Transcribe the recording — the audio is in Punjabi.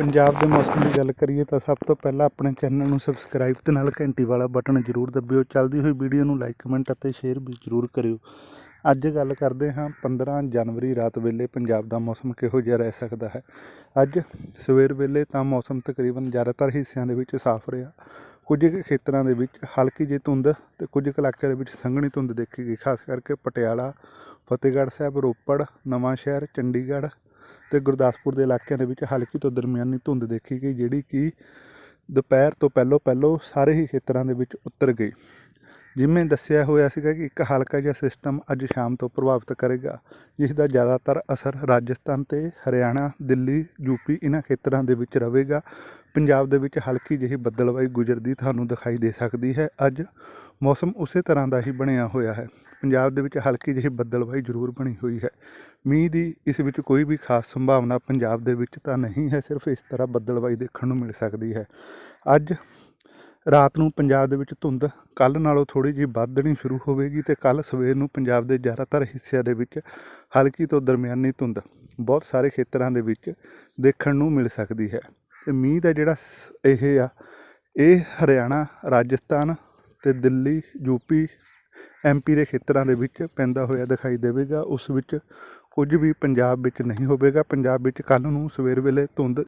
ਪੰਜਾਬ ਦੇ ਮੌਸਮ ਦੀ ਗੱਲ ਕਰੀਏ ਤਾਂ ਸਭ ਤੋਂ ਪਹਿਲਾਂ ਆਪਣੇ ਚੈਨਲ ਨੂੰ ਸਬਸਕ੍ਰਾਈਬ ਤੇ ਨਾਲ ਘੰਟੀ ਵਾਲਾ ਬਟਨ ਜ਼ਰੂਰ ਦਬਿਓ। ਚੱਲਦੀ ਹੋਈ ਵੀਡੀਓ ਨੂੰ ਲਾਈਕ ਕਮੈਂਟ ਅਤੇ ਸ਼ੇਅਰ ਵੀ ਜ਼ਰੂਰ ਕਰਿਓ। ਅੱਜ ਗੱਲ ਕਰਦੇ ਹਾਂ 15 ਜਨਵਰੀ ਰਾਤ ਵੇਲੇ ਪੰਜਾਬ ਦਾ ਮੌਸਮ ਕਿਹੋ ਜਿਹਾ ਰਹਿ ਸਕਦਾ ਹੈ? ਅੱਜ ਸਵੇਰ ਵੇਲੇ ਤਾਂ ਮੌਸਮ ਤਕਰੀਬਨ ਜ਼ਿਆਦਾਤਰ ਹਿੱਸਿਆਂ ਦੇ ਵਿੱਚ ਸਾਫ਼ ਰਿਹਾ। ਕੁਝ ਕੁ ਖੇਤਰਾਂ ਦੇ ਵਿੱਚ ਹਲਕੀ ਜਿਹੀ ਧੁੰਦ ਤੇ ਕੁਝ ਕੁ ਇਲਾਕਿਆਂ ਦੇ ਵਿੱਚ ਸੰਘਣੀ ਧੁੰਦ ਦੇਖੀ ਗਈ, ਖਾਸ ਕਰਕੇ ਪਟਿਆਲਾ, ਫਤਿਹਗੜ੍ਹ ਸਾਹਿਬ, ਰੋਪੜ ਨਵਾਂ ਸ਼ਹਿਰ ਚੰਡੀਗੜ੍ਹ ਤੇ ਗੁਰਦਾਸਪੁਰ ਦੇ ਇਲਾਕਿਆਂ ਦੇ ਵਿੱਚ ਹਲਕੀ ਤੋਂ ਦਰਮਿਆਨੀ ਧੁੰਦ ਦੇਖੀ ਗਈ, ਜਿਹੜੀ ਕਿ ਦੁਪਹਿਰ ਤੋਂ ਪਹਿਲੋਂ ਪਹਿਲੋਂ ਸਾਰੇ ਹੀ ਖੇਤਰਾਂ ਦੇ ਵਿੱਚ ਉਤਰ ਗਈ। ਜਿਵੇਂ ਦੱਸਿਆ ਹੋਇਆ ਸੀਗਾ ਕਿ ਇੱਕ ਹਲਕਾ ਜਿਹਾ ਸਿਸਟਮ ਅੱਜ ਸ਼ਾਮ ਤੋਂ ਪ੍ਰਭਾਵਿਤ ਕਰੇਗਾ, ਜਿਸ ਦਾ ਜ਼ਿਆਦਾਤਰ ਅਸਰ ਰਾਜਸਥਾਨ ਤੇ ਹਰਿਆਣਾ, ਦਿੱਲੀ ਯੂਪੀ ਇਹਨਾਂ ਖੇਤਰਾਂ ਦੇ ਵਿੱਚ ਰਹੇਗਾ। ਪੰਜਾਬ ਦੇ ਵਿੱਚ ਹਲਕੀ ਜਿਹੀ ਬੱਦਲਵਾਈ ਗੁਜਰਦੀ ਤੁਹਾਨੂੰ ਦਿਖਾਈ ਦੇ ਸਕਦੀ ਹੈ। ਅੱਜ ਮੌਸਮ ਉਸੇ ਤਰ੍ਹਾਂ ਦਾ ਹੀ ਬਣਿਆ ਹੋਇਆ ਹੈ। ਪੰਜਾਬ ਦੇ ਵਿੱਚ ਹਲਕੀ ਜਿਹੀ ਬੱਦਲਵਾਈ ਜ਼ਰੂਰ ਬਣੀ ਹੋਈ ਹੈ। ਮੀਂਹ ਦੀ ਇਸ ਵਿੱਚ ਕੋਈ ਵੀ ਖਾਸ ਸੰਭਾਵਨਾ ਪੰਜਾਬ ਦੇ ਵਿੱਚ ਤਾਂ ਨਹੀਂ ਹੈ, ਸਿਰਫ ਇਸ ਤਰ੍ਹਾਂ ਬੱਦਲਵਾਈ ਦੇਖਣ ਨੂੰ ਮਿਲ ਸਕਦੀ ਹੈ। ਅੱਜ ਰਾਤ ਨੂੰ ਪੰਜਾਬ ਦੇ ਵਿੱਚ ਧੁੰਦ ਕੱਲ ਨਾਲੋਂ ਥੋੜੀ ਜਿਹੀ ਵੱਧਣੀ ਸ਼ੁਰੂ ਹੋਵੇਗੀ ਤੇ ਕੱਲ ਸਵੇਰ ਨੂੰ ਪੰਜਾਬ ਦੇ ਜ਼ਿਆਦਾਤਰ ਹਿੱਸਿਆਂ ਦੇ ਵਿੱਚ ਹਲਕੀ ਤੋਂ ਦਰਮਿਆਨੀ ਧੁੰਦ, ਬਹੁਤ ਸਾਰੇ ਖੇਤਰਾਂ ਦੇ ਵਿੱਚ ਦੇਖਣ ਨੂੰ ਮਿਲ ਸਕਦੀ ਹੈ। ਤੇ ਮੀਂਹ ਦਾ ਜਿਹੜਾ ਸ- ਇਹ ਆ, ਇਹ ਹਰਿਆਣਾ, ਰਾਜਸਥਾਨ ਤੇ ਦਿੱਲੀ ਯੂਪੀ ਐਮਪੀ ਦੇ ਖੇਤਰਾਂ ਦੇ ਵਿੱਚ ਪੈਂਦਾ ਹੋਇਆ ਦਿਖਾਈ ਦੇਵੇਗਾ। ਉਸ ਵਿੱਚ ਕੁਝ ਵੀ ਪੰਜਾਬ ਵਿੱਚ ਨਹੀਂ ਹੋਵੇਗਾ। ਪੰਜਾਬ ਵਿੱਚ ਕੱਲ੍ਹ ਨੂੰ ਸਵੇਰ ਵੇਲੇ ਧੁੰਦ